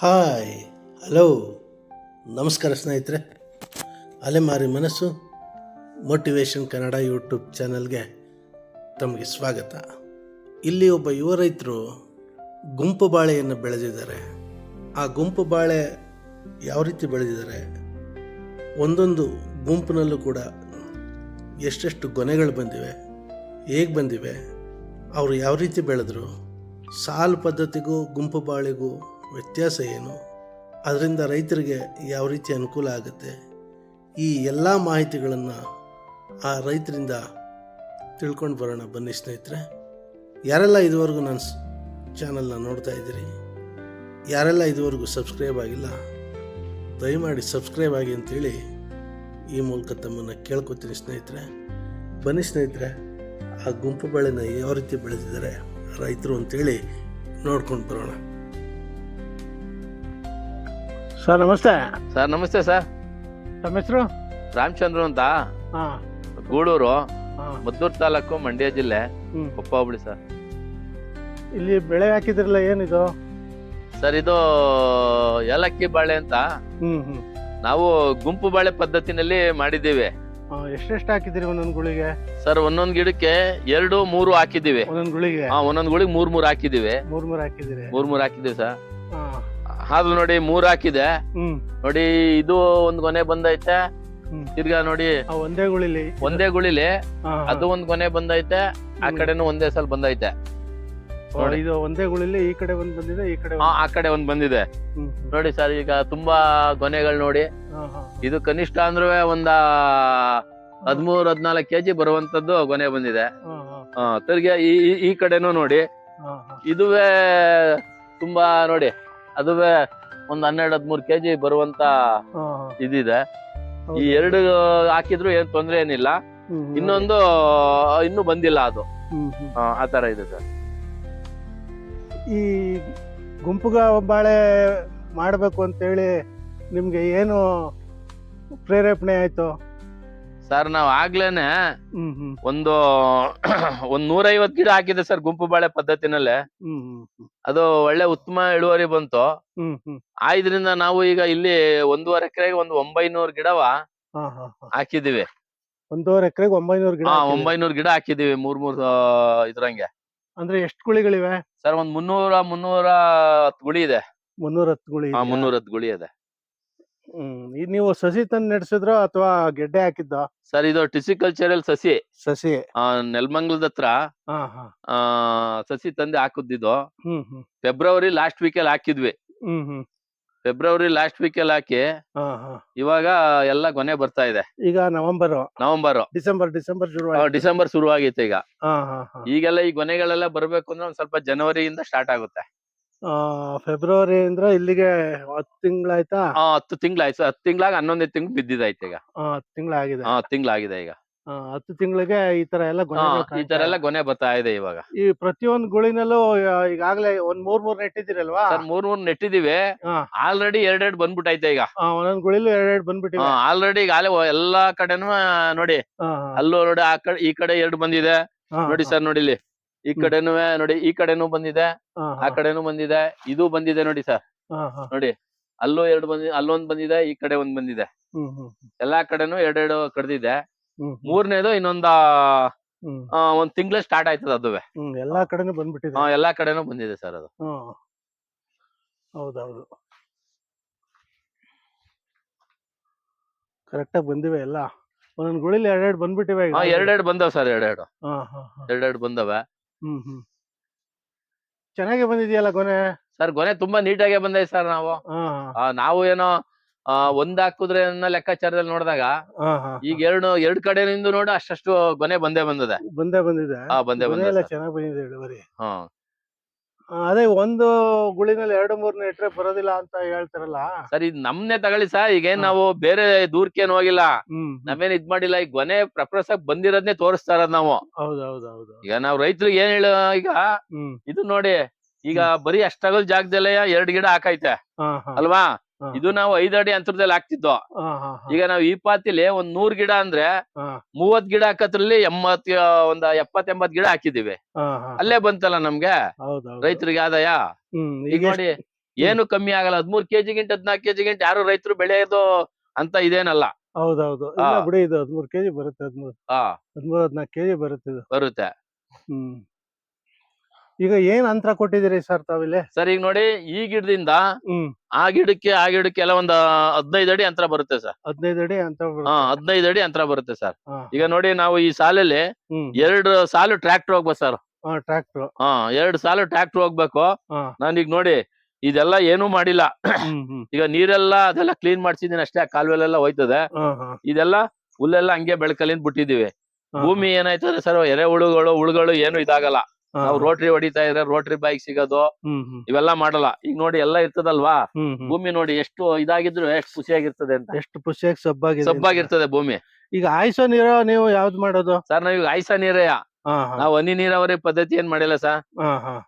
Hi, hello. ನಮಸ್ಕಾರ ಸ್ನೇಹಿತರೆ. ಅಲೆಮಾರಿ ಮನಸ್ಸು. ಮೋಟಿವೇಶನ್ ಕನ್ನಡ ಯೂಟ್ಯೂಬ್ ಚಾನಲ್ಗೆ ತಮಗೆ ಸ್ವಾಗತ. ಇಲ್ಲಿ ಒಬ್ಬ ಯುವ ರೈತರು ಗುಂಪು ಬಾಳೆಯನ್ನು ಬೆಳೆದಿದ್ದಾರೆ. ಆ ಗುಂಪು ಬಾಳೆ ಯಾವ ರೀತಿ ಬೆಳೆದಿದ್ದಾರೆ? ಒಂದೊಂದು ಗುಂಪಿನಲ್ಲೂ ಕೂಡ ಎಷ್ಟೆಷ್ಟು ಗೊನೆಗಳು ಬಂದಿವೆ, ಹೇಗೆ ಬಂದಿವೆ, ಅವರು ಯಾವ ರೀತಿ ಬೆಳೆದರು, ಸಾಲು ಪದ್ಧತಿಗೂ, ಗುಂಪು ಬಾಳೆಗೂ ವ್ಯತ್ಯಾಸ ಏನು? ಅದರಿಂದ ರೈತರಿಗೆ ಯಾವ ರೀತಿ ಅನುಕೂಲ ಆಗುತ್ತೆ? ಈ ಎಲ್ಲ ಮಾಹಿತಿಗಳನ್ನು ಆ ರೈತರಿಂದ ತಿಳ್ಕೊಂಡು ಬರೋಣ ಬನ್ನಿ ಸ್ನೇಹಿತರೆ. ಯಾರೆಲ್ಲ ಇದುವರೆಗೂ ನನ್ನ ಚಾನಲ್ನ ನೋಡ್ತಾ ಇದ್ದೀರಿ, ಯಾರೆಲ್ಲ ಇದುವರೆಗೂ ಸಬ್ಸ್ಕ್ರೈಬ್ ಆಗಿಲ್ಲ, ದಯಮಾಡಿ ಸಬ್ಸ್ಕ್ರೈಬ್ ಆಗಿ ಅಂತೇಳಿ ಈ ಮೂಲಕ ತಮ್ಮನ್ನು ಕೇಳ್ಕೊತೀನಿ ಸ್ನೇಹಿತರೆ. ಬನ್ನಿ ಸ್ನೇಹಿತರೆ, ಆ ಗುಂಪು ಬೆಳೆನ ಯಾವ ರೀತಿ ಬೆಳೆದಿದ್ದಾರೆ ರೈತರು ಅಂತೇಳಿ ನೋಡ್ಕೊಂಡು ಬರೋಣ. ಸರ್ ನಮಸ್ತೆ. ಸರ್ ನಮಸ್ತೆ ಸರ್. ತಮ್ಮ ಹೆಸರು? ರಾಮಚಂದ್ರ ಅಂತ. ಹಾ. ಗೂಳೂರು ಹಾಂ. ಮದ್ದೂರು ತಾಲೂಕು ಮಂಡ್ಯ ಜಿಲ್ಲೆ ಕೊಪ್ಪ ಹೋಬಳಿ ಸರ್. ಇಲ್ಲಿ ಬೆಳೆ ಹಾಕಿದ್ರಲ್ಲ ಏನಿದು? ಸರ್ ಇದು ಏಲಕ್ಕಿ ಬಾಳೆ ಅಂತ. ನಾವು ಗುಂಪು ಬಾಳೆ ಪದ್ಧತಿನಲ್ಲಿ ಮಾಡಿದ್ದೀವಿ. ಎಷ್ಟೆಷ್ಟು ಹಾಕಿದ್ರಿ ಒಂದೊಂದು ಗುಳಿಗೆ? ಸರ್ ಒಂದೊಂದ್ ಗಿಡಕ್ಕೆ ಎರಡು ಮೂರು ಹಾಕಿದ್ದೀವಿ. ಒಂದೊಂದು ಗುಳಿಗೆ? ಹಾ ಒಂದೊಂದ್ ಗುಳಿಗೆ ಮೂರ್ ಮೂರ್ ಹಾಕಿದ್ದೀವಿ. ಮೂರು ಮೂರು ಹಾಕಿದ್ದೀರಿ. ಮೂರ್ ಮೂರ್ ಹಾಕಿದ್ದೀವಿ ಸರ್. ಹಾಂ. ಅದು ನೋಡಿ ಮೂರ್ ಹಾಕಿದೆ. ನೋಡಿ ಇದು ಒಂದ್ ಕೊನೆ ಬಂದೈತೆ. ತಿರ್ಗಾ ನೋಡಿ ಒಂದೇ ಗುಳಿಲಿ. ಒಂದೇ ಗುಳಿಲಿ ಅದು ಒಂದ್ ಕೊನೆ ಬಂದೈತೆ. ಆ ಕಡೆನೂ ಒಂದೇ ಸಲ ಬಂದೈತೆ. ನೋಡಿ. ಇದು ಒಂದೇ ಗುಳಿಲಿ ಈ ಕಡೆ ಒಂದು ಬಂದಿದೆ ಈ ಕಡೆ ಆ, ಕಡೆ ಒಂದ್ ಬಂದಿದೆ. ನೋಡಿ ಸರ್ ಈಗ ತುಂಬಾ ಗೊನೆಗಳು ನೋಡಿ. ಇದು ಕನಿಷ್ಠ ಅಂದ್ರೂ ಒಂದ ಹದ್ಮೂರ್ ಹದ್ನಾಲ್ಕು ಕೆಜಿ ಬರುವಂತದ್ದು ಗೊನೆ ಬಂದಿದೆ. ತಿರ್ಗಿ ಈ ಕಡೆನೂ ನೋಡಿ. ಇದುವೇ ತುಂಬಾ ನೋಡಿ. ಅದುವೇ ಒಂದ್ ಹನ್ನೆರಡು ಹದ್ಮೂರ್ ಕೆಜಿ ಬರುವಂತ ಇದಿದೆ. ಈ ಎರಡು ಹಾಕಿದ್ರು ಏನ್ ತೊಂದ್ರೆ ಏನಿಲ್ಲ. ಇನ್ನೊಂದು ಇನ್ನು ಬಂದಿಲ್ಲ ಅದು. ಆ ತರ ಇದೆ ಸರ್. ಈ ಗುಂಪುಗ ಬಾಳೆ ಮಾಡಬೇಕು ಅಂತೇಳಿ ನಿಮ್ಗೆ ಏನು ಪ್ರೇರೇಪಣೆ ಆಯ್ತು? ಸರ್ ನಾವ್ ಆಗ್ಲೇನೆ ಹ್ಮ್ ಹ್ಮ್. ಒಂದು ಒಂದ್ ನೂರೈವತ್ ಗಿಡ ಹಾಕಿದೆ ಸರ್ ಗುಂಪು ಬಾಳೆ ಪದ್ಧತಿನಲ್ಲೇ. ಹ್ಮ್ ಹ್ಮ್ ಅದು ಒಳ್ಳೆ ಉತ್ತಮ ಇಳುವರಿ ಬಂತು. ಹ್ಮ್ ಹ್ಮ್. ಆ ಇದ್ರಿಂದ ನಾವು ಈಗ ಇಲ್ಲಿ ಒಂದೂವರೆ ಎಕರೆಗೆ ಒಂದು ಒಂಬೈನೂರು ಗಿಡವ ಹಾ ಹಾ ಹಾ. ಹಾಕಿದೀವಿ ಒಂದೂವರೆ ಎಕರೆಗೆ ಒಂಬೈನೂರು ಗಿಡ ಹಾ. ಒಂಬೈನೂರು ಗಿಡ ಹಾಕಿದಿವಿ ಮೂರ್ ಮೂರ್ ಆ, ಇದ್ರಂಗೆ. ಅಂದ್ರೆ ಎಷ್ಟು ಗುಳಿಗಳಿವೆ? ಸರ್ ಒಂದ್ ಮುನ್ನೂರ ಮುನ್ನೂರ ಹತ್ತು ಗುಳಿ ಇದೆ. ಮುನ್ನೂರ ಹತ್ತು ಗುಳಿ ಹಾ ಇದೆಯಾ? ಮುನ್ನೂರ ಹತ್ತು ಗುಳಿ ಇದೆ. ಹ್ಮ್ ಇದ್ ನೀವು ಸಸಿ ತಂದ್ ನೆಡ್ಸಿದ್ರೋ ಅಥವಾ ಗೆಡ್ಡೆ ಹಾಕಿದ್ದ? ಸರ್ ಇದು ಟಿಸಿಕಲ್ಚರಲ್ ಸಸಿ. ಸಸಿ. ಆ, ನೆಲಮಂಗಲದ ಹತ್ರ ಹಾ ಹಾ. ಆ, ಸಸಿ ತಂದೆ ಹಾಕುದಿದ್ದು. ಹ್ಮ್ ಹ್ಮ್. ಫೆಬ್ರವರಿ ಲಾಸ್ಟ್ ಅಲ್ಲಿ ಹಾಕಿದ್ವಿ. ಹ್ಮ್ ಹ್ಮ್. ಫೆಬ್ರವರಿ ಲಾಸ್ಟ್ ಅಲ್ಲಿ ಹಾಕಿ ಹಾ ಹಾ. ಇವಾಗ ಎಲ್ಲ ಗೊನೆ ಬರ್ತಾ ಇದೆ. ಈಗ ನವೆಂಬರ್. ನವೆಂಬರ್. ಡಿಸೆಂಬರ್ ಡಿಸೆಂಬರ್ ಶುರು ಡಿಸೆಂಬರ್ ಶುರು ಆಗೈತೆ ಈಗ. ಹಾ ಹಾ ಹಾ. ಈಗೆಲ್ಲ ಈ ಗೊನೆಗಳೆಲ್ಲ ಬರ್ಬೇಕು ಅಂದ್ರೆ ಒಂದ್ ಸ್ವಲ್ಪ ಜನವರಿಯಿಂದ ಸ್ಟಾರ್ಟ್ ಆಗುತ್ತೆ. ಫೆಬ್ರವರಿ ಅಂದ್ರೆ ಇಲ್ಲಿಗೆ ಹತ್ತು ತಿಂಗಳಾಯ್ತಾ ಆ, ಹತ್ತು ತಿಂಗ್ಳಾಯ್ತು ಹತ್ತು ತಿಂಗ್ಳಾಗ ಹನ್ನೊಂದೇ ತಿಂಗ್ಳು ಬಿದ್ದಿದೈತೆ ಈಗ. ಹತ್ತು ತಿಂಗಳಾಗಿದೆ ಹಾ ತಿಂಗ್ಳಾಗಿದೆ ಈಗ. ಆ, ಹತ್ತು ತಿಂಗಳಿಗೆ ಈ ತರ ಎಲ್ಲ ಗೊನೆ ಗೊನೆಗಳು ಈ ತರ ಕಾಣ್ತಾ ಎಲ್ಲ ಗೊನೆ ಬರ್ತಾ ಇದೆ ಇವಾಗ. ಈ ಪ್ರತಿಯೊಂದು ಗುಳಿನಲ್ಲೂ ಈಗಾಗಲೇ ಈಗಾಗ್ಲೇ ಒಂದ್ ಮೂರ್ ಮೂರ್ ನೆಟ್ಟಿದಿರಲ್ವಾ ಸರ್ ಮೂರ್ ಮೂರ್ ನೆಟ್ಟಿದೀವಿ ಹಾ. ಆಲ್ರೆಡಿ ಎರಡೆರಡು ಬಂದ್ಬಿಟ್ಟೈತೆ ಈಗ. ಆ, ಒಂದೊಂದ್ ಗುಳಿಲು ಎರಡೆರಡು ಬಂದ್ಬಿಟ್ಟಿವೆ. ಆಲ್ರೆಡಿ ಈಗ ಆಲೆ ಎಲ್ಲಾ ಕಡೆನೂ ಆ, ನೋಡಿ ಅಲ್ಲೂ ನೋಡಿ ಆ ಕಡೆ ಈ ಕಡೆ ಎರಡು ಬಂದಿದೆ. ನೋಡಿ ಸರ್ ನೋಡಿ ಇಲ್ಲಿ. ಈ. ಕಡೆನೂ ನೋಡಿ ಈ ಕಡೆನೂ ಬಂದಿದೆ ಆ ಕಡೆನೂ ಬಂದಿದೆ ಇದು ಬಂದಿದೆ ನೋಡಿ ಸರ್. ನೋಡಿ ಅಲ್ಲೂ ಎರಡು ಬಂದಿದೆ ಅಲ್ಲೊಂದ್ ಬಂದಿದೆ ಈ ಕಡೆ ಒಂದ್ ಬಂದಿದೆ. ಎಲ್ಲಾ ಕಡೆನೂ ಎರಡೆರಡು ಕಡ್ದಿದೆ. ಮೂರನೇದು ಇನ್ನೊಂದ ಒಂದ್ ತಿಂಗಳ ಸ್ಟಾರ್ಟ್ ಆಯ್ತದ ಅದುವೆ. ಎಲ್ಲಾ ಕಡೆನೂ ಬಂದ್ಬಿಟ್ಟಿದೆ. ಹಾ ಎಲ್ಲಾ ಕಡೆನೂ ಬಂದಿದೆ ಸರ್ ಅದು. ಹೌದೌದು. ಹೌದೌದು ಕರೆಕ್ಟಾಗಿ ಬಂದಿವೆ ಎಲ್ಲ. ಒಂದೊಂದ್ ಗುಳಿಲಿ ಎರಡೆರಡು ಬಂದ್ಬಿಟ್ಟಿವೆ ಎರಡೆರಡು ಬಂದವ ಸರ್ ಎರಡೆರಡು. ಎರಡೆರಡು ಬಂದವೆ. ಹ್ಮ್ ಹ್ಮ್. ಚೆನ್ನಾಗಿ ಬಂದಿದೆಯಲ್ಲ ಗೊನೆ? ಸರ್ ಗೊನೆ ತುಂಬಾ ನೀಟಾಗೆ ಬಂದೈತೆ ಸರ್ ನಾವು. ಹಾ ಆ, ನಾವು ಏನೋ ಆ, ಒಂದ್ ಹಾಕುದ್ರೆ ಅನ್ನೋ ಲೆಕ್ಕಾಚಾರದಲ್ಲಿ ನೋಡಿದಾಗ ಹಾ ಹಾ ಈಗ ಎರಡು ಎರಡ್ ಕಡೆಯಿಂದ ನೋಡಿ ಅಷ್ಟಷ್ಟು ಗೊನೆ ಬಂದೇ ಬಂದಿದೆ. ಬಂದೇ ಬಂದಿದೆ. ಹಾ ಬಂದೇ ಗೊನೆ ಬಂದ ಚೆನ್ನಾಗಿ ಬಂದಿದೆ ಇಳುವರಿ. ಹಾ. ಆ, ಅದೇ ಒಂದು ಗುಳಿನಲ್ಲಿ ಎರಡು ಮೂರ್ನ ಇಟ್ರೆ ಬರೋದಿಲ್ಲ ಅಂತ ಹೇಳ್ತಾರಲ್ಲ. ಸರ್ ಇದ್ ನಮ್ನೆ ತಗೊಳ್ಳಿ ಸರ್ ಈಗೇನ್ ನಾವು ಬೇರೆ ದೂರಕ್ಕೇನ್ ಹೋಗಿಲ್ಲ. ಹ್ಮ್ ನಾವೇನ್ ಇದ್ ಮಾಡಿಲ್ಲ ಈಗ ಗೊನೆ ಪ್ರಪ್ರಸ್ ಬಂದಿರೋದ್ನೇ ತೋರಿಸ್ತಾ ಇರೋದ್ ನಾವು. ಹೌದೌದೌದು. ಈಗ ನಾವ್ ರೈತರಿಗೆ ಏನ್ ಹೇಳ ಈಗ ಹ್ಮ್. ಇದು ನೋಡಿ ಈಗ ಬರೀ ಅಷ್ಟಾಗಲ್ ಜಾಗದಲ್ಲೇ ಎರಡ್ ಗಿಡ ಹಾಕೈತೆ. ಹಾ ಹಾ. ಅಲ್ವಾ. ಇದು ನಾವು ಐದ್ ಅಡಿ ಅಂತರದಲ್ಲಿ ಹಾಕ್ತಿದ್ವು. ಈಗ ನಾವ್ ಈ ಪಾತಿಲಿ ಒಂದ್ ನೂರ್ ಗಿಡ ಅಂದ್ರೆ. ಮೂವತ್ ಗಿಡ ಹಾಕತ್ರಲ್ಲಿ ಎಂಬತ್ ಒಂದ್ ಎಪ್ಪತ್ ಎಂಬತ್ ಗಿಡ ಹಾಕಿದೀವಿ. ಅಲ್ಲೇ ಬಂತಲ್ಲ ನಮ್ಗೆ? ರೈತರಿಗೆ ಆದಾಯ? ಈಗ ನೋಡಿ ಏನು ಕಮ್ಮಿ ಆಗಲ್ಲ. ಹದ್ಮೂರ್ ಕೆಜಿ ಗಿಂಟ್ ಹದ್ನಾಲ್ಕು ಕೆಜಿ ಗಿಂಟ್ ಯಾರು ರೈತರು ಬೆಳೆಯೋದು ಅಂತ ಇದೇನಲ್ಲ. ಹೌದೌದು. ಬಿಡಿ ಇದು ಹದಿಮೂರು ಕೆಜಿ ಬರುತ್ತೆ ಹದಿಮೂರು. ಹಾ. ಹದ್ನಾಲ್ಕು ಕೆಜಿ ಬರುತ್ತೆ ಬರುತ್ತೆ. ಹ್ಮ್. ಈಗ ಏನ್ ಅಂತರ ಕೊಟ್ಟಿದ್ದೀರಿ ಸರ್ ತಾವಿಲ್ಲಿ? ಸರ್ ಈಗ ನೋಡಿ ಈ ಗಿಡದಿಂದ ಹ್ಮ್. ಆ ಗಿಡಕ್ಕೆ ಆ ಗಿಡಕ್ಕೆ ಎಲ್ಲ ಒಂದ್ ಹದಿನೈದು ಅಡಿ ಅಂತರ ಬರುತ್ತೆ ಸರ್. ಹದಿನೈದು ಅಡಿ ಅಂತ ಹಾ. ಹದಿನೈದು ಅಡಿ ಅಂತರ ಬರುತ್ತೆ ಸರ್. ಈಗ ನೋಡಿ ನಾವು ಈ ಸಾಲಲ್ಲಿ ಎರಡು ಸಾಲು ಟ್ರ್ಯಾಕ್ಟರ್ ಹೋಗ್ಬೇಕು ಸರ್. ಟ್ರ್ಯಾಕ್ಟರ್. ಹಾ ಎರಡು ಸಾಲು ಟ್ರ್ಯಾಕ್ಟರ್ ಹೋಗ್ಬೇಕು. ನಾನು ನಾನೀಗ ನೋಡಿ ಇದೆಲ್ಲ ಏನು ಮಾಡಿಲ್ಲ. ಈಗ ನೀರೆಲ್ಲ ಅದೆಲ್ಲ ಕ್ಲೀನ್ ಮಾಡ್ಸಿದೀನಿ ಅಷ್ಟೇ ಕಾಲುವೆಲೆಲ್ಲ ಹೋಯ್ತದೆ. ಇದೆಲ್ಲ ಹುಲ್ಲೆಲ್ಲ ಹಂಗೆ ಬೆಳಕಲ್ಲಿಂದ ಬಿಟ್ಟಿದೀವಿ. ಭೂಮಿ ಏನಾಯ್ತದೆ ಸರ್ ಎರೆ ಹುಳುಗಳು ಹುಳುಗಳು ಏನು ಇದಾಗಲ್ಲ. ನಾವು ರೋಟ್ರಿ ಹೊಡಿತಾ ಇದ್ರೆ ರೋಟ್ರಿ ಬೈಕ್ ಸಿಗೋದು ಇವೆಲ್ಲ ಮಾಡಲ್ಲ. ಈಗ ನೋಡಿ ಎಲ್ಲ ಇರ್ತದಲ್ವಾ? ಭೂಮಿ ನೋಡಿ ಎಷ್ಟು ಇದಾಗಿದ್ರು ಎಷ್ಟು ಖುಷಿಯಾಗಿರ್ತದೆ ಅಂತ. ಎಷ್ಟು ಖುಷಿಯಾಗಿ ಸಬ್ಬಾಗಿ. ಸಬ್ಬಾಗಿರ್ತದೆ ಭೂಮಿ. ಈಗ ಆಯ್ಸೋ ನೀರ ನೀವು ಯಾವ್ದು ಮಾಡೋದು? ಸರ್ ನಾವ್ ಈಗ ಆಯ್ಸ ನೀರೇ ನಾವ್ ಹನಿ ನೀರಾವರಿ ಪದ್ಧತಿ ಏನ್ ಮಾಡಿಲ್ಲ ಸರ್?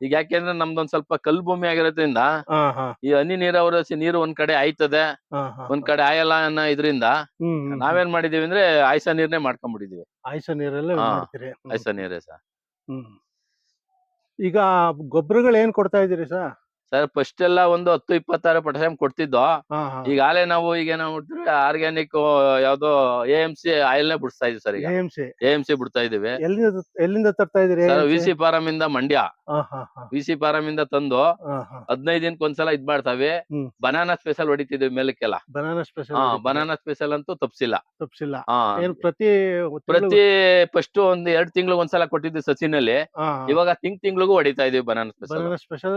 ಈಗ ಯಾಕೆಂದ್ರೆ ನಮ್ದೊಂದ್ ಸ್ವಲ್ಪ ಕಲ್ ಭೂಮಿ ಆಗಿರೋದ್ರಿಂದ ಈ ಹನಿ ನೀರಾವರಿ ನೀರು ಒಂದ್ ಕಡೆ ಆಯ್ತದೆ ಒಂದ್ ಕಡೆ ಆಯಲ್ಲ ಅನ್ನೋ ಇದ್ರಿಂದ ನಾವೇನ್ ಮಾಡಿದೀವಿ ಅಂದ್ರೆ ಆಯ್ಸ ನೀರ್ನೇ ಮಾಡ್ಕೊಂಡ್ಬಿಟ್ಟಿದೀವಿ. ಆಯ್ಸ ನೀರಲ್ಲೇ. ಆಯ್ಸ ನೀರೇ ಸರ್. ಹ್ಮ್. ಈಗ ಗೊಬ್ಬರಗಳು ಏನು ಕೊಡ್ತಾ ಇದ್ದೀರಿ ಸರ್? ಸರ್ ಫಸ್ಟ್ ಎಲ್ಲ ಒಂದು ಹತ್ತು ಇಪ್ಪತ್ತಾರು ಪೊಟ್ಯಾಸಿಯಂ ಕೊಡ್ತಿದ್ದೋ ಈಗಾಗಲೇ ನಾವು ಈಗ ಏನಾಗ್ಬಿಟ್ರೆ ಆರ್ಗ್ಯಾನಿಕ್ ಯಾವ್ದೋ ಎ ಎಂ ಸಿ ಆಯಿಲ್ ನೇ ಬಿಡಿಸ್ತಾ ಇದೀವಿ ಸರ್ ಈಗ. A M C A M C ಬಿಡ್ತಾ ಇದೀವಿ ಎಲ್ಲಿಂದ ಎಲ್ಲಿಂದ ತರ್ತಾ ಇದೀರಿ ಸರ್ ವಿ ಸಿ ಫಾರಂ ಇಂದ ಮಂಡ್ಯ. ವಿ ಸಿ ಫಾರಂ ಇಂದ ತಂದು ಹದಿನೈದು ದಿನಕ್ಕೆ ಒಂದ್ಸಲ ಇದ್ ಮಾಡ್ತಾವೆ. ಬನಾನಾ ಸ್ಪೆಷಲ್ ಹೊಡಿತಿದ್ವಿ ಮೇಲಕ್ಕೆಲ್ಲ. ಬನಾನಾ ಸ್ಪೆಷಲ್ ಹಾ ಬನಾನಾ ಸ್ಪೆಷಲ್ ಅಂತೂ ತಪ್ಸಿಲ್ಲ. ತಪ್ಸಿಲ್ಲ. ಪ್ರತಿ ಪ್ರತಿ ಫಸ್ಟ್ ಒಂದ್ ಎರಡ್ ತಿಂಗಳು ಒಂದ್ಸಲ ಕೊಟ್ಟಿದ್ವಿ ಸಸಿನಲ್ಲಿ. ಇವಾಗ ತಿಂಗ್ ತಿಂಗಳಿಗೂ ಹೊಡಿತಾ ಇದೀವಿ banana special spray special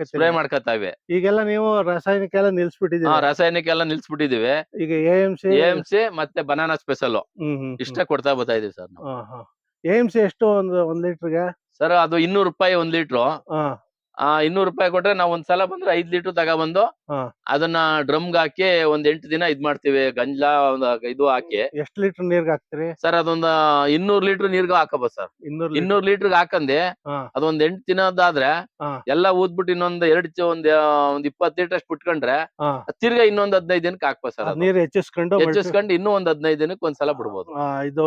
spray ಮಾಡ್ಕೊತೀರಿ spray ಮಾಡ್ಕೊತಾವೆ. ಈಗೆಲ್ಲ ನೀವು ರಾಸಾಯನಿಕ ಎಲ್ಲ ಹಾ ನಿಲ್ಸ್ಬಿಟ್ಟಿದೀರಿ ರಾಸಾಯನಿಕ ಎಲ್ಲ ನಿಲ್ಸ್ಬಿಟ್ಟಿದೀವಿ ಈಗ AMC M C A M C ಮತ್ತೆ ಬನಾನಾ ಸ್ಪೆಷಲ್ ಇಷ್ಟ ಕೊಡ್ತಾ ಬರ್ತಾ ಇದೀವಿ ಸರ್ ನಾವು. ಹಾ ಹಾ. ಎ ಎಂ ಸಿ ಎಷ್ಟು ಒಂದು ಒಂದ್ ಲೀಟರ್ಗೆ? ಸರ್ ಅದು ಇನ್ನೂರು ರೂಪಾಯಿ ಒಂದ್ ಲೀಟ್ರು. ಹಾ. ಆ ಇನ್ನೂರು ರೂಪಾಯಿ ಕೊಟ್ರೆ ನಾವ್ ಒಂದ್ಸಲ ಬಂದ್ರೆ ಐದ್ ಲೀಟರ್ ತಗೊಬಂದು ಹಾ. ಅದನ್ನ ಡ್ರಮ್ಗೆ ಹಾಕಿ ಒಂದ್ ಎಂಟು ದಿನ ಇದ್ ಮಾಡ್ತೀವಿ ಗಂಜ್ಲಾ ಒಂದ್ ಇದು ಹಾಕಿ. ಎಷ್ಟ್ ಲೀಟರ್ ನೀರ್ಗ್ ಹಾಕ್ತೀರಿ? ಸರ್ ಅದೊಂದ್ ಇನ್ನೂರ್ ಲೀಟರ್ ನೀರ್ಗ್ ಹಾಕಬಹುದು ಸರ್. ಇನ್ನೂರ್ ಲೀಟರ್? ಇನ್ನೂರ್ ಲೀಟರ್ ಹಾಕಂದೆ ಹಾ. ಅದೊಂದ್ ಎಂಟ್ ದಿನದಾದ್ರೆ ಹಾ. ಎಲ್ಲ ಊದ್ಬಿಟ್ಟು ಇನ್ನೊಂದ್ ಎರಡ್ ಚ- ಒಂದ್ ಆ, ಒಂದ್ ಇಪ್ಪತ್ ಲೀಟರ್ ಅಷ್ಟು ಬಿಟ್ಕೊಂಡ್ರೆ ಹಾ. ತಿರ್ಗಾ ಇನ್ನೊಂದ್ ಹದಿನೈದು ದಿನಕ್ಕೆ ಹಾಕ್ಬೋದು ಸರ್ ಅದ್ ನೀರ್ ಹೆಚ್ಚಿಸ್ಕೊಂಡು ಹೆಚ್ಚಿಸ್ಕೊಂಡು ಇನ್ನೂ ಒಂದ್ ಹದಿನೈದು ದಿನಕ್ಕೆ ಒಂದ್ಸಲ ಬಿಡ್ಬೋದು. ಆ, ಇದು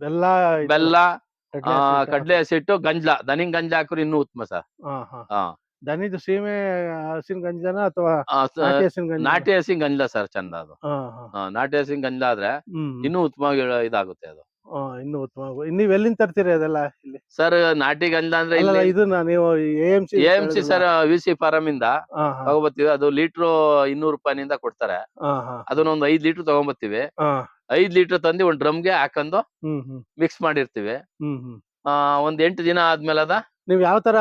ಬೆಲ್ಲ ಇದು ಬೆಲ್ಲ ಕಡ್ಲೆ ಆ, ಹಸಿಟ್ಟು ಗಂಜ್ಲ ದನಿಂಗ್ ಗಂಜಲ ಹಾಕಿದ್ರೆ ಇನ್ನೂ ಉತ್ತಮ ಸರ್. ಹಾ. ದನಿದು ಸೀಮೆ ಹಸಿನ ಗಂಜನ ಅಥವಾ ನಾಟಿ ಹಸಿನ ಗಂಜಲ ಸರ್ ಚಂದ ಅದು. ಹಾ ಹಾ. ಹಾ, ನಾಟಿ ಹಸಿನ ಗಂಜಲ ಆದ್ರೆ ಇನ್ನೂ ಉತ್ತಮವಾಗಿ ಇದಾಗುತ್ತೆ ಅದು. ಇನ್ನು ಉತ್ತಮ ನೀವು ಎಲ್ಲಿಂದ ತರ್ತೀರಿ ಅದೆಲ್ಲ ಇಲ್ಲಿ? ಸರ್ ನಾಟಿ ಗಂಜಲ ಅಂದ್ರೆ ಇಲ್ಲ ಇದು ನೀವು AMC C A M C sir V C farm ಇಂದ ತಗೋಬತ್ತೀವಿ. ಅದು ಲೀಟ್ರು ಇನ್ನೂರು ರೂಪಾಯಿನಿಂದ ಕೊಡ್ತಾರೆ. ಹಾ ಹಾ. ಅದನ್ನ ಒಂದು ಐದ್ ಲೀಟರ್ ತಗೊಂಬತ್ತೀವಿ. ಹಾ ಐದ್ ಲೀಟರ್ ತಂದಿ ಒಂದ್ ಡ್ರಮ್ಗೆ ಹಾಕೊಂಡು ಹ್ಮ್ ಹ್ಮ್. ಮಿಕ್ಸ್ ಮಾಡಿರ್ತೀವಿ. ಹ್ಮ್ ಹ್ಮ್. ಆ ಒಂದ್ ಎಂಟ್ ದಿನ ಆದ್ಮೇಲೆ ಅದ. ನೀವ್ ಯಾವ ತರ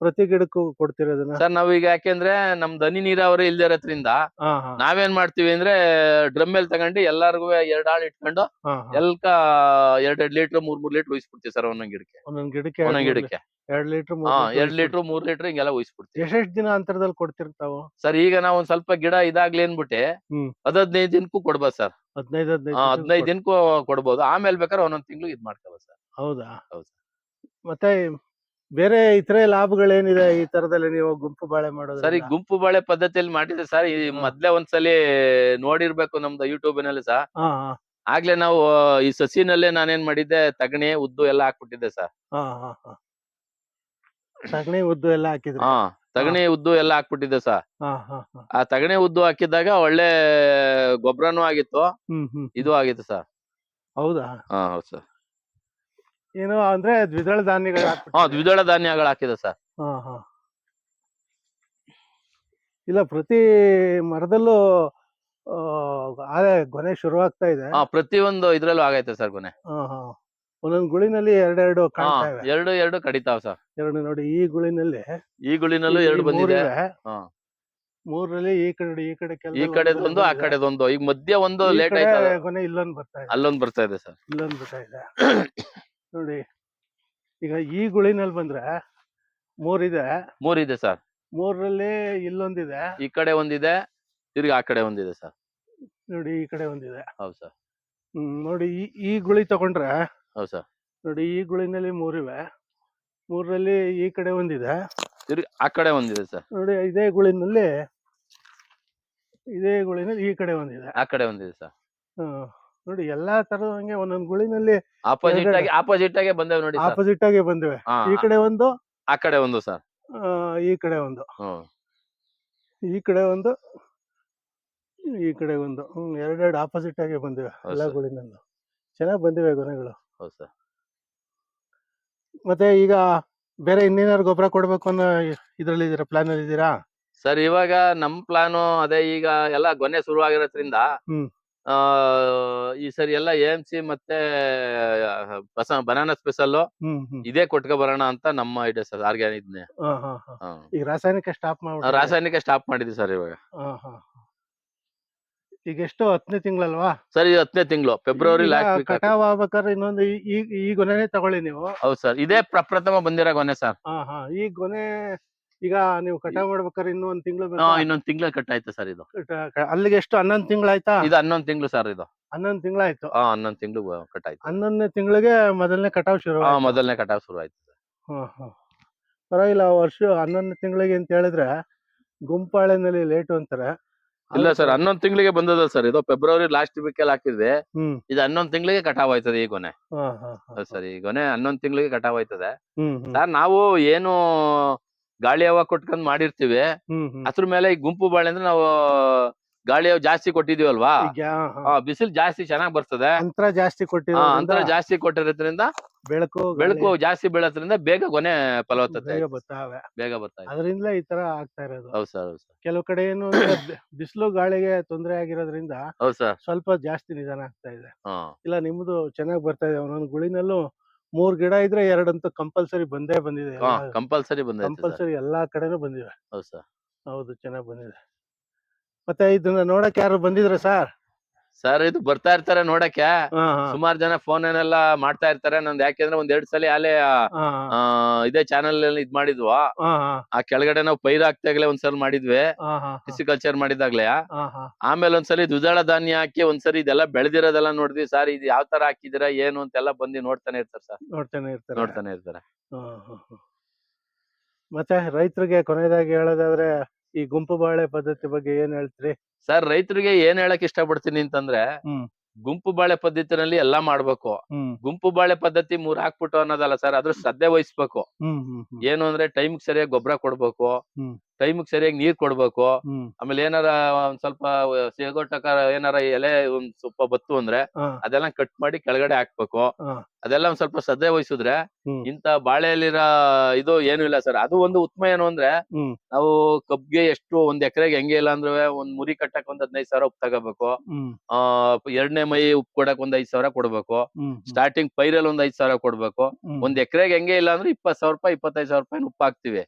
ಪ್ರತಿ ಗಿಡಕ್ಕೂ ಕೊಡ್ತೀರ ಅದನ್ನ ಸರ್ ಈಗ ಯಾಕೆಂದ್ರೆ ನಮ್ದು ಹನಿ ನೀರಾವರಿ ಇಲ್ದೇ ಇರೋದ್ರಿಂದ ಹಾ ಹಾ. ನಾವೇನ್ ಮಾಡ್ತೀವಿ ಅಂದ್ರೆ ಡ್ರಮ್ ಮೇಲೆ ತಗೊಂಡು ಎಲ್ಲಾರ್ಗು ಎರಡ್ ಆಳ್ ಇಟ್ಕೊಂಡು ಹಾ ಹಾ. ಎಲ್ಕ ಎರಡ್ ಲೀಟರ್ ಮೂರ್ ಮೂರ್ ಲೀಟರ್ ಉಯಿಸ್ಬಿಡ್ತೀವಿ ಸರ್ ಒಂದೊಂದ್ ಗಿಡಕ್ಕೆ. ಒಂದೊಂದ್ ಗಿಡಕ್ಕೆ ಒಂದೊಂದ್ ಗಿಡಕ್ಕೆ. ಎರಡ್ ಲೀಟರ್ ಹಾ ಎರಡ್ ಲೀಟರ್ ಮೂರ್ ಲೀಟರ್ ಹಿಂಗೆಲ್ಲ ಉಯಿಸ್ಬಿಡ್ತೀವಿ. ಎಷ್ಟೆಷ್ಟ್ ದಿನ ಅಂತರದಲ್ಲಿ ಕೊಡ್ತಿರ್ತಾವ? ಸರ್ ಈಗ ನಾವ್ ಒಂದ್ ಸ್ವಲ್ಪ ಗಿಡ ಇದಾಗ್ಲಿ ಅನ್ಬಿಟ್ಟೆ ಹ್ಮ್. ಹದ್ ಹದಿನೈದು ದಿನಕ್ಕೂ ಕೊಡ್ಬೋದು ಸರ್. ಹದಿನೈದು ಹದಿನೈದು ಹದಿನೈದು ದಿನಕ್ಕೂ ಕೊಡ್ಬೋದು. ಆಮೇಲೆ ಬೇಕಾದ್ರೆ ಒಂದೊಂದ್ ತಿಂಗಳು ಇದ್ ಮಾಡ್ಕೋಬೋದು ಸರ್. ಹೌದಾ? ಹೌದು. ಮತ್ತೆ ಬೇರೆ ಇತರೆ ಲಾಭಗಳೇನಿದೆ ಈ ತರದಲ್ಲಿ ನೀವು ಗುಂಪು ಬಾಳೆ ಮಾಡೋದು ಸರ್ ಈ ಗುಂಪು ಬಾಳೆ ಪದ್ಧತಿಯಲ್ಲಿ ಮಾಡಿದ್ರೆ ಸರ್ ಈ. ಮೊದ್ಲೇ ಒಂದ್ಸಲಿ ನೋಡಿರ್ಬೇಕು ನಮ್ದು ಯೂಟ್ಯೂಬ್ನಲ್ಲಿ ಸಹ ಹಾ ಹಾ. ಆಗ್ಲೇ ನಾವು ಈ ಸಸಿನಲ್ಲೇ ನಾನೇನ್ ಮಾಡಿದ್ದೆ ತಗಣಿ ಉದ್ದು ಎಲ್ಲ ಹಾಕ್ಬಿಟ್ಟಿದ್ದೆ ಸರ್. ಹಾ ಹಾ ಹಾ. ಸಗಣಿ ಉದ್ದು ಎಲ್ಲ ಹಾಕಿದ್ರಿ? ಹಾ ತಗಣಿ ಉದ್ದು ಎಲ್ಲ ಹಾಕ್ಬಿಟ್ಟಿದ್ದೆ ಸರ್. ಹಾ ಹಾ ಹಾ. ಆ ತಗಣಿ ಉದ್ದು ಹಾಕಿದಾಗ ಒಳ್ಳೆ ಗೊಬ್ಬರನೂ ಆಗಿತ್ತು. ಹ್ಮ್ ಹ್ಮ್. ಇದು ಆಗಿತ್ತು ಸರ್. ಹೌದಾ? ಹಾ ಹೌದು ಸರ್. ಏನು ಅಂದ್ರೆ ದ್ವಿದಳ ಧಾನ್ಯಗಳು ಹಾ? ದ್ವಿದಳ ಧಾನ್ಯಗಳು ಹಾಕಿದೆ ಸರ್. ಹಾ ಹಾ. ಇಲ್ಲ ಪ್ರತಿ ಮರದಲ್ಲೂ ಆ, ಗೊನೆ ಶುರುವಾಗ್ತಾ ಇದೆ. ಹಾ ಪ್ರತಿಯೊಂದು ಇದ್ರಲ್ಲೂ ಆಗೈತೆ ಸರ್ ಗೊನೆ. ಹಾ ಹಾ. ಒಂದೊಂದ್ ಗುಳಿನಲ್ಲಿ ಎರಡೆರಡು ಹಾ ಕಾಣ್ತಾ ಇವೆ. ಎರಡು ಎರಡು ಕಡಿತಾವ್ ಸರ್. ಎರಡು ನೋಡಿ ಈ ಗುಳಿನಲ್ಲಿ ಈ ಗುಳಿನಲ್ಲೂ ಎರಡು ಬಂದಿದೆ. ಮೂರಿವೆ. ಹಾ. ಮೂರಲ್ಲಿ ಈ ಕಡೆ ಈ ಕಡೆ ಈ ಕಡೆದೊಂದು ಆ ಕಡೆದೊಂದು. ಈಗ ಮಧ್ಯ ಒಂದು ಲೇಟ್ ಆಯ್ತು ಕೊನೆ ಇಲ್ಲೊಂದು ಬರ್ತಾ ಇದೆ. ಅಲ್ಲೊಂದ್ ಬರ್ತಾ ಇದೆ ಸರ್. ಇಲ್ಲೊಂದು ಬರ್ತಾ ಇದೆ. ನೋಡಿ ಈಗ ಈ ಗುಳಿನಲ್ಲಿ ಬಂದ್ರೆ ಮೂರಿದೆ ಮೂರಿದೆ ಸರ್. ಮೂರರಲ್ಲಿ ಇಲ್ಲೊಂದಿದೆ. ಈ ಕಡೆ ಒಂದಿದೆ ತಿರ್ಗಿ ಆ ಕಡೆ ಒಂದಿದೆ ಸರ್. ನೋಡಿ ಈ ಕಡೆ ಒಂದಿದೆ. ಹೌದು ಸರ್. ಹ್ಮ್ ನೋಡಿ ಈ ಈ ಗುಳಿ ತಗೊಂಡ್ರೆ ಹೌದು ಸರ್. ನೋಡಿ ಈ ಗುಳಿನಲ್ಲಿ ಮೂರಿವೆ ಮೂರರಲ್ಲಿ ಈ ಕಡೆ ಒಂದಿದೆ. ತಿರ್ಗಿ ಆ ಕಡೆ ಒಂದಿದೆ ಸರ್. ನೋಡಿ ಇದೇ ಗುಳಿನಲ್ಲಿ ಇದೇ ಗುಳಿನಲ್ಲಿ ಈ ಕಡೆ ಒಂದಿದೆ. ಆ ಕಡೆ ಒಂದಿದೆ ಸರ್. ಹ್ಮ್. ನೋಡಿ ಎಲ್ಲಾ ತರದ ಹಂಗೆ ಒಂದೊಂದ್ ಗುಳಿನಲ್ಲಿ ಆಪೋಸಿಟ್ ಆಗಿ ಆಪೋಸಿಟ್ ಆಗಿ ಬಂದೇವೆ ನೋಡಿ ಸರ್ ಆಪೋಸಿಟ್ ಆಗಿ ಬಂದಿವೆ. ಹಾ ಈ ಕಡೆ ಒಂದು ಆ ಕಡೆ ಒಂದು ಸರ್ ಆ, ಈ ಕಡೆ ಒಂದು. ಹ್ಮ್. ಈ ಕಡೆ ಒಂದು ಈ ಕಡೆ ಒಂದು. ಹ್ಮ್ ಎರಡೆರಡು ಆಪೋಸಿಟ್ ಆಗಿ ಬಂದಿವೆ ಹೌದು ಎಲ್ಲ ಸರ್. ಗುಳಿನಲ್ಲೂ. ಚೆನ್ನಾಗಿ ಬಂದಿವೆ ಗೊನೆಗಳು ಹೌದು ಸರ್ ಮತ್ತೆ ಈಗ ಬೇರೆ ಇನ್ನೇನಾದ್ರು ಗೊಬ್ಬರ ಕೊಡ್ಬೇಕು ಅನ್ನೋ ಇದ್ರಲ್ಲಿ ಇದೀರಾ ಪ್ಲಾನ್ ಅಲ್ಲಿ ಇದೀರಾ? ಸರ್ ಇವಾಗ ನಮ್ ಪ್ಲಾನು ಅದೇ ಈಗ ಎಲ್ಲ ಗೊನೆ ಶುರು ಆಗಿರೋದ್ರಿಂದ ಹ್ಮ್. ಆ ಈ ಸರಿ ಎಲ್ಲ ಎಂ ಸಿ ಮತ್ತೆ ಬಸ ಬನಾನಾ ಸ್ಪೆಷಲ್ ಇದೇ ಕೊಟ್ಕೊ ಬರೋಣ ಅಂತ ನಮ್ಮ ಐಡಿಯಾ ಸರ್ ಆರ್ಗ್ಯಾನಿಕ್ ಈಗ ರಾಸಾಯನಿಕ ಸ್ಟಾಪ್ ಮಾಡಿ ರಾಸಾಯನಿಕ ಸ್ಟಾಪ್ ಮಾಡಿದ್ವಿ ಸರ್ ಇವಾಗ. ಈಗ ಎಷ್ಟು ಹತ್ತನೇ ತಿಂಗಳಲ್ವಾ? ಸರ್ ಇದು ಹತ್ತನೇ ತಿಂಗಳು ಫೆಬ್ರವರಿ ಕಟಾವ್ ಆಗ್ಬೇಕಾದ್ರೆ ಇನ್ನೊಂದು ಈ- ಈ ಈ ಗೊನೆನೇ ತಗೊಳ್ಳಿ ನೀವು. ಹೌದು ಸರ್ ಇದೇ ಪ್ರಪ್ರಥಮ ಬಂದಿರೋ ಗೊನೆ ಸರ್ ಹಾ ಹಾ ಈ ಗೊನೆ ಈಗ ನೀವು ಕಟಾವ್ ಮಾಡ್ಬೇಕಾದ್ರೆ ಇನ್ನೂ ಒಂದ್ ತಿಂಗಳು ಇನ್ನೊಂದ್ ತಿಂಗಳ ಕಟ್ ಆಯ್ತು ಸರ್ ಇದು. ಅಲ್ಲಿಗೆ ಎಷ್ಟು? ಹನ್ನೊಂದು ತಿಂಗಳಾಯ್ತಾ ಇದು ಹನ್ನೊಂದ್ ತಿಂಗಳು ಸರ್ ಇದು. ಹನ್ನೊಂದ್ ತಿಂಗಳಾಯ್ತು. ಹಾ ಹನ್ನೊಂದ್ ತಿಂಗಳು ಕಟ್ ಆಯ್ತು ಹನ್ನೊಂದನೇ ತಿಂಗಳಿಗೆ ಮೊದಲನೇ ಕಟಾವ್ ಶುರು ಮೊದಲನೇ ಕಟಾವ್ ಶುರು ಆಯ್ತು ಸರ್. ಹಾ ಹಾ. ಪರವಾಗಿಲ್ಲ ವರ್ಷ ಹನ್ನೊಂದನೇ ತಿಂಗಳಿಗೆ ಅಂತ ಹೇಳಿದ್ರೆ ಗುಂಪಾಳೆನಲ್ಲಿ ಲೇಟ್ ಅಂತಾರೆ. ಇಲ್ಲ ಸರ್ ಹನ್ನೊಂದ್ ತಿಂಗಳಿಗೆ ಬಂದದ ಸರ್ ಇದು. ಫೆಬ್ರವರಿ ಲಾಸ್ಟ್ ವೀಕ್ ಅಲ್ಲಿ ಹಾಕಿದ್ವಿ. ಇದು ಹನ್ನೊಂದ್ ತಿಂಗಳಿಗೆ ಕಟಾವ್ ಆಯ್ತದೆ ಈ ಗೊನೆ ಹಾ ಹಾ ಹಾ. ಹೌದು ಸರ್ ಈ ಗೊನೆ ಹನ್ನೊಂದ್ ತಿಂಗಳಿಗೆ ಕಟಾವ್ ಆಯ್ತದೆ. ಸರ್ ನಾವು ಏನು ಗಾಳಿ ಹವಾ ಕೊಟ್ಕೊಂಡ್ ಮಾಡಿರ್ತೀವಿ. ಅದ್ರ ಮೇಲೆ ಈ ಗುಂಪು ಬಾಳೆ ಅಂದ್ರೆ ನಾವು ಗಾಳಿ ಹವಾ ಜಾಸ್ತಿ ಕೊಟ್ಟಿದೀವಲ್ವಾ? ಬಿಸಿಲು ಜಾಸ್ತಿ ಚೆನ್ನಾಗ್ ಬರ್ತದೆ. ಅಂತರ ಜಾಸ್ತಿ ಕೊಟ್ಟಿರೋ ಕೊಟ್ಟಿರೋದ್ರಿಂದ ಅಂತರ ಜಾಸ್ತಿ ಕೊಟ್ಟಿರೋದ್ರಿಂದ ಬೆಳಕು ಬೆಳಕು ಜಾಸ್ತಿ ಬೀಳೋದ್ರಿಂದ ಬೇಗ ಕೊನೆ ಫಲವತ್ತತೆ ಬೇಗ. ಬರ್ತಾವೆ ಇದೆ. ಈ ತರ ಆಗ್ತಾ ಇರೋದು. ಹೌದು ಸರ್ ಹೌದು ಸರ್. ಕೆಲವು ಕಡೆ ಏನು ಬಿಸಿಲು ಗಾಳಿಗೆ ತೊಂದರೆ ಆಗಿರೋದ್ರಿಂದ ಹೌದು ಸರ್. ಸ್ವಲ್ಪ ಜಾಸ್ತಿ ನಿಧಾನ ಆಗ್ತಾ ಇದೆ. ಇಲ್ಲ ನಿಮ್ದು ಚೆನ್ನಾಗ್ ಬರ್ತಾ ಇದೆ. ಒಂದೊಂದು ಗುಳಿನಲ್ಲೂ ಮೂರ್ ಗಿಡ ಇದ್ರೆ ಎರಡಂತೂ ಕಂಪಲ್ಸರಿ ಬಂದೇ ಬಂದಿದೆ ಕಂಪಲ್ಸರಿ ಕಂಪಲ್ಸರಿ ಎಲ್ಲಾ ಕಡೆನೂ ಬಂದಿವೆ ಹೌದು ಸರ್. ಹೌದು ಚೆನ್ನಾಗಿ ಬಂದಿದೆ. ಮತ್ತೆ ಇದನ್ನ ನೋಡಕ್ ಯಾರು ಬಂದಿದ್ರ ಸರ್? ಸರ್ ಇದು ಬರ್ತಾ ಇರ್ತಾರೆ ನೋಡಕ್ಕೆ. ಸುಮಾರು ಜನ ಫೋನ್ ಏನೆಲ್ಲ ಮಾಡ್ತಾ ಇರ್ತಾರೆ. ನಂದು ಯಾಕೆಂದ್ರೆ ಒಂದ್ ಎರಡ್ ಸಲ ಅಲ್ಲೇ ಆ, ಇದೇ ಚಾನಲ್ ಇದ್ ಮಾಡಿದ್ವು. ಆ ಕೆಳಗಡೆ ನಾವು ಪೈರ್ ಹಾಕ್ದಾಗ್ಲೇ ಒಂದ್ಸಲ ಮಾಡಿದ್ವಿ. ಫಿಸಿಕಲ್ಚರ್ ಕಲ್ಚರ್ ಮಾಡಿದಾಗ್ಲೇ. ಆಮೇಲೆ ಒಂದ್ಸಲಿ ದ್ವಿದಳ ಧಾನ್ಯ ಹಾಕಿ ಒಂದ್ಸರಿ ಇದೆಲ್ಲ ಬೆಳೆದಿರೋದೆಲ್ಲ ನೋಡಿದ್ವಿ. ಸರ್ ಇದು ಯಾವ ತರ ಹಾಕಿದಿರ ಏನು ಅಂತೆಲ್ಲ ಬಂದು ನೋಡ್ತಾನೆ ಇರ್ತಾರೆ ಸರ್ ನೋಡ್ತಾನೆ ಇರ್ತಾರೆ. ನೋಡ್ತಾನೆ ಇರ್ತಾರೆ. ಮತ್ತೆ ರೈತರಿಗೆ ಕೊನೆಯದಾಗಿ ಹೇಳೋದಾದ್ರೆ ಈ ಗುಂಪು ಬಾಳೆ ಪದ್ಧತಿ ಬಗ್ಗೆ ಏನ್ ಹೇಳ್ತೀರಿ? ಸರ್ ರೈತರಿಗೆ ಏನ್ ಹೇಳಕ್ ಇಷ್ಟಪಡ್ತೀನಿ ಅಂತಂದ್ರೆ ಹ್ಮ್. ಗುಂಪು ಬಾಳೆ ಪದ್ಧತಿನಲ್ಲಿ ಎಲ್ಲಾ ಮಾಡ್ಬೇಕು. ಹ್ಮ್. ಗುಂಪು ಬಾಳೆ ಪದ್ಧತಿ ಮೂರ್ ಹಾಕ್ಬಿಟ್ಟು ಅನ್ನೋದಲ್ಲ ಸರ್ ಅದ್ರ ಶ್ರದ್ಧೆ ವಹಿಸ್ಬೇಕು. ಹ್ಮ್ ಹ್ಮ್ ಹ್ಮ್. ಏನು ಅಂದ್ರೆ ಟೈಮ್ ಸರಿಯಾಗಿ ಗೊಬ್ಬರ ಕೊಡ್ಬೇಕು. ಹ್ಮ್. ಟೈಮ್ ಸರಿಯಾಗಿ ನೀರ್ ಕೊಡ್ಬೇಕು. ಆಮೇಲೆ ಏನಾರ ಒಂದ್ ಸ್ವಲ್ಪ ಸೇಗೋಟಕ ಏನಾರ ಎಲೆ ಒಂದ್ ಸ್ವಲ್ಪ ಬತ್ತು ಅಂದ್ರೆ ಅದೆಲ್ಲ ಕಟ್ ಮಾಡಿ ಕೆಳಗಡೆ ಹಾಕ್ಬೇಕು. ಅದೆಲ್ಲ ಒಂದ್ ಸ್ವಲ್ಪ ಸದ್ದೆ ವಹಿಸಿದ್ರೆ. ಇಂತ ಬಾಳೆಯಲ್ಲಿರೋ ಇದು ಏನು ಇಲ್ಲ ಸರ್. ಅದು ಒಂದು ಉತ್ತಮ ಏನು ಅಂದ್ರೆ ನಾವು ಕಬ್ಗೆ ಎಷ್ಟು ಒಂದ್ ಎಕರೆಗೆ ಹೆಂಗೆ ಇಲ್ಲ ಅಂದ್ರೆ ಒಂದ್ ಮುರಿ ಕಟ್ಟಕ್ ಒಂದ್ ಹದಿನೈದು ಸಾವಿರ ಉಪ್ಪು ತಗೋಬೇಕು. ಆ ಎರಡನೇ ಮೈ ಉಪ್ಪು ಕೊಡಕ್ ಒಂದ್ ಐದ್ ಸಾವಿರ ಕೊಡ್ಬೇಕು. ಸ್ಟಾರ್ಟಿಂಗ್ ಪೈರಲ್ಲಿ ಒಂದ್ ಐದ್ ಸಾವಿರ ಕೊಡ್ಬೇಕು. ಒಂದ್ ಎಕರೆಗೆ ಹೆಂಗೆ ಇಲ್ಲ ಅಂದ್ರೆ ಇಪ್ಪತ್ ಸಾವಿರ ರೂಪಾಯಿ ಇಪ್ಪತ್ತೈದು ಸಾವಿರ ರೂಪಾಯಿ ಉಪ್ಪು ಹಾಕ್ತಿವಿ.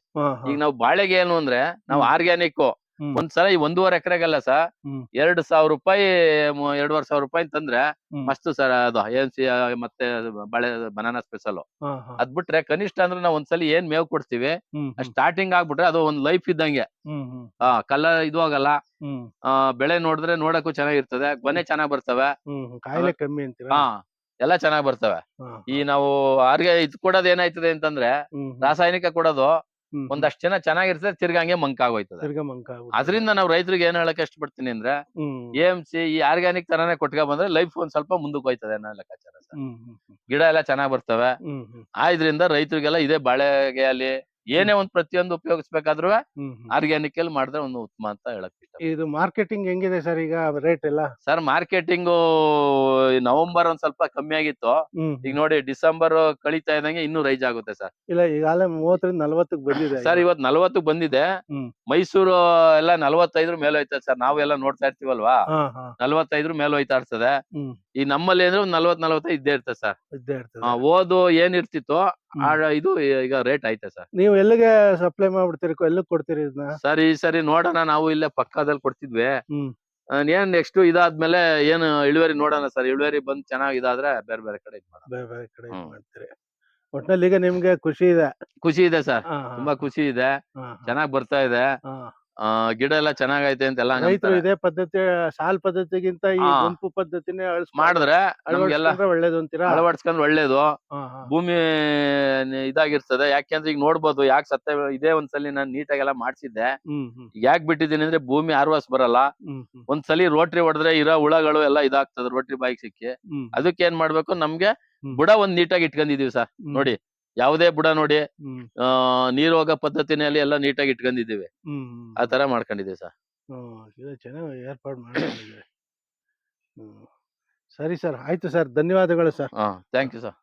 ಈಗ ನಾವು ಬಾಳೆಗೆ ಏನು ಅಂದ್ರೆ ನಾವು. ಆರ್ಗ್ಯಾನಿಕ್. ಒಂದ್ಸಲ ಈ ಒಂದೂವರೆ ಎಕರೆಗಲ್ಲ ಸರ್. ಎರಡ್ ಸಾವಿರ ರೂಪಾಯಿ ಎರಡೂವರೆ ಸಾವಿರ ರೂಪಾಯಿ ತಂದ್ರೆ ಹ್ಮ್. ಮಸ್ತ್ ಸರ್ ಅದು ಏನ್ ಸಿ ಮತ್ತೆ ಬಳೆ ಬನಾನಾ ಸ್ಪೆಷಲ್. ಅದ್ ಬಿಟ್ರೆ ಕನಿಷ್ಠ ಅಂದ್ರೆ ನಾವ್ ಒಂದ್ಸಲಿ ಏನ್ ಮೇವ್ ಕೊಡ್ತೀವಿ. ಸ್ಟಾರ್ಟಿಂಗ್ ಆಗ್ಬಿಟ್ರೆ ಅದು ಒಂದ್ ಲೈಫ್ ಇದ್ದಂಗೆ ಆ ಕಲರ್ ಇದು ಆಗಲ್ಲ ಆ ಬೆಳೆ ನೋಡಿದ್ರೆ ನೋಡಕ್ಕೂ ಚೆನ್ನಾಗಿರ್ತದೆ ಗೊನೆ ಚೆನ್ನಾಗ್ ಬರ್ತವೆ ಕಮ್ಮಿ ಹಾ ಎಲ್ಲ ಚೆನ್ನಾಗ್ ಬರ್ತವೆ ಈ ನಾವು ಆರ್ಗ ಇದ್ ಕೊಡೋದ್ ಏನಾಯ್ತದೆ ಅಂತಂದ್ರೆ. ರಾಸಾಯನಿಕ ಕೊಡೋದು. ಒಂದಷ್ಟು ಜನ ಚೆನ್ನಾಗಿರ್ತದೆ ತಿರ್ಗಾ ಹಂಗೆ ಮಂಕಾಗೋಯ್ತದೆ ತಿರ್ಗಾ ಮಂಕ. ಅದರಿಂದ ನಾವು ರೈತರಿಗೆ ಏನ್ ಹೇಳಕ್ ಇಷ್ಟಪಡ್ತೀನಿ ಅಂದ್ರೆ ಹ್ಮ್. ಎಂ ಸಿ ಈ ಆರ್ಗ್ಯಾನಿಕ್ ತರಾನೇ ಕೊಟ್ಕ ಬಂದ್ರೆ ಲೈಫ್ ಒಂದ್ ಸ್ವಲ್ಪ ಮುಂದಕ್ಕೆ ಹೋಯ್ತದೆ ಅನ್ನೋ ಲೆಕ್ಕಾಚಾರ ಸರ್. ಹ್ಮ್ ಹ್ಮ್ ಹ್ಮ್. ಗಿಡ ಎಲ್ಲ ಚೆನ್ನಾಗ್ ಬರ್ತವೆ. ಹ್ಮ್ ಹ್ಮ್. ಆದ್ರಿಂದ ರೈತರಿಗೆಲ್ಲ ಇದೇ ಬಾಳೆಗೆ ಅಲ್ಲಿ ಏನೇ ಒಂದ್ ಪ್ರತಿಯೊಂದು ಉಪಯೋಗಿಸ್ಬೇಕಾದ್ರೂ. ಆರ್ಗ್ಯಾನಿಕ್ ಅಲ್ಲಿ ಮಾಡಿದ್ರೆ ಒಂದು ಉತ್ತಮ ಅಂತ ಹೇಳಕ್ ಇದು ಮಾರ್ಕೆಟಿಂಗ್ ಹೆಂಗಿದೆ ಸರ್ ಈಗ ರೇಟ್ ಎಲ್ಲ? ಸರ್ ಮಾರ್ಕೆಟಿಂಗ್ ನವೆಂಬರ್ ಒಂದ್ ಸ್ವಲ್ಪ ಕಮ್ಮಿ ಆಗಿತ್ತು. ಈಗ ನೋಡಿ ಡಿಸೆಂಬರ್ ಕಳೀತಾ ಇದ್ದಂಗೆ ಇನ್ನೂ ರೈಜ್ ಆಗುತ್ತೆ ಸರ್. ಇಲ್ಲ ಈಗಾಗಲೇ ಮೂವತ್ತರಿಂದ ನಲ್ವತ್ತಕ್ಕೆ ಬಂದಿದೆ ಸರ್ ಇವತ್ ನಲ್ವತ್ತಕ್ಕೆ ಬಂದಿದೆ. ಮೈಸೂರು ಎಲ್ಲ ನಲ್ವತ್ತೈದ್ರ ಮೇಲೆ ಹೋಯ್ತದೆ ಸರ್. ನಾವೆಲ್ಲ ನೋಡ್ತಾ ಇರ್ತೀವಲ್ವಾ? ನಲ್ವತ್ತೈದ್ರ ಮೇಲೆ ಹೋಯ್ತಾ ಇರ್ತದೆ. ಈ ನಮ್ಮಲ್ಲಿ ಅಂದ್ರೆ ಒಂದ್ ನಲ್ವತ್ ನಲ್ವತ್ತೈದು ಇದ್ದೇ ಇರ್ತದೆ ಸರ್. ಇದ್ದೇ ಇರ್ತದೆ. ಓದು ಏನ್ ಇರ್ತಿತ್ತು ಹ್ಮ್. ಆ ಇದು ಈಗ ರೇಟ್ ಐತೆ ಸರ್. ನೀವು ಎಲ್ಲಿಗೆ ಸಪ್ಲೈ ಮಾಡ್ಬಿಡ್ತೀರಿ ಎಲ್ಲಿಗೆ ಕೊಡ್ತೀರಿ ಇದನ್ನ ಸರಿ ಸರಿ ನೋಡೋಣ ನಾವು ಇಲ್ಲೇ ಪಕ್ಕದಲ್ಲಿ ಕೊಡ್ತಿದ್ವಿ. ಹ್ಮ್. ಏನ್ ನೆಕ್ಸ್ಟ್ ಇದಾದ್ಮೇಲೆ ಏನು ಇಳುವರಿ ನೋಡೋಣ ಸರ್. ಇಳುವರಿ ಬಂದ್ ಚೆನ್ನಾಗ್ ಇದಾದ್ರೆ ಬೇರೆ ಬೇರೆ ಕಡೆ ಇದ್ ಮಾಡೋಣ. ಬೇರೆ ಬೇರೆ ಕಡೆ ಇದ್ ಹ್ಮ್. ಮಾಡ್ತೀರಿ. ಒಟ್ನಲ್ಲಿ ಈಗ ನಿಮ್ಗೆ ಖುಷಿ ಇದೆ. ಖುಷಿ ಇದೆ ಸರ್. ಹಾ, ಹಾ, ತುಂಬಾ ಖುಷಿ ಇದೆ. ಹಾ, ಹಾ, ಚೆನ್ನಾಗ್ ಬರ್ತಾ ಇದೆ. ಹಾ. ಆ, ಗಿಡ ಎಲ್ಲ ಚೆನ್ನಾಗೈತೆ ಅಂತೆಲ್ಲ ರೈತರು ಇದೇ ಪದ್ಧತಿ ಸಾಲ್ ಪದ್ಧತಿಗಿಂತ ಈ ಹಾ. ಗುಂಪು ಪದ್ಧತಿನೇ ಮಾಡಿದ್ರೆ ನಮ್ಗೆಲ್ಲ ಅಳವಡಿಸ್ಕೊಂಡ್ರೆ ಒಳ್ಳೇದು ಅಂತೀರಾ? ಅಳವಡಿಸ್ಕೊಂಡ್ ಒಳ್ಳೇದು. ಹಾ, ಹಾ. ಭೂಮಿ ನ- ಇದಾಗಿರ್ತದೆ ಯಾಕೆಂದ್ರೆ ಈಗ ನೋಡ್ಬೋದು ಯಾಕೆ ಸತ್ತ ಇದೇ ಒಂದ್ಸಲಿ ನಾನು ನೀಟಾಗೆಲ್ಲ ಮಾಡ್ಸಿದ್ದೆ. ಹ್ಮ್ ಹ್ಮ್. ಯಾಕೆ ಬಿಟ್ಟಿದ್ದೀನಿ ಅಂದ್ರೆ ಭೂಮಿ ಆರ್ವಾಸ್ ಬರಲ್ಲ. ಹ್ಮ್ ಹ್ಮ್. ಒಂದ್ಸಲಿ ರೋಟ್ರಿ ಹೊಡೆದ್ರೆ ಇರೋ ಹುಳಗಳು ಎಲ್ಲ ಇದಾಗ್ತದೆ ರೋಟ್ರಿ ಬಾಯಿಗೆ ಸಿಕ್ಕಿ. ಹ್ಮ್. ಅದಕ್ಕೆ ಏನ್ ಮಾಡ್ಬೇಕು? ನಮ್ಗೆ. ಬುಡ ಒಂದ್ ನೀಟಾಗಿ ಇಟ್ಕೊಂಡಿದೀವಿ ಸರ್. ಹ್ಮ್. ನೋಡಿ. ಯಾವುದೇ ಬುಡ ನೋಡಿ ನೀರೋಗ ಆ ನೀರು ಹೋಗೋ ಪದ್ಧತಿನಲ್ಲಿ ಎಲ್ಲ ನೀಟಾಗಿ ಇಟ್ಕೊಂಡಿದ್ದೀವಿ. ಹ್ಮ್. ಆ ತರ ಮಾಡ್ಕೊಂಡಿದ್ದೀವಿ ಸರ್. ಇದು ಚೆನ್ನಾಗಿ ಏರ್ಪಾಡು ಮಾಡಿದ್ದೀವಿ ಸರಿ ಸರ್ ಆಯ್ತು ಸರ್ ಧನ್ಯವಾದಗಳು ಸರ್. ಹಾ ಥ್ಯಾಂಕ್ ಯು ಸರ್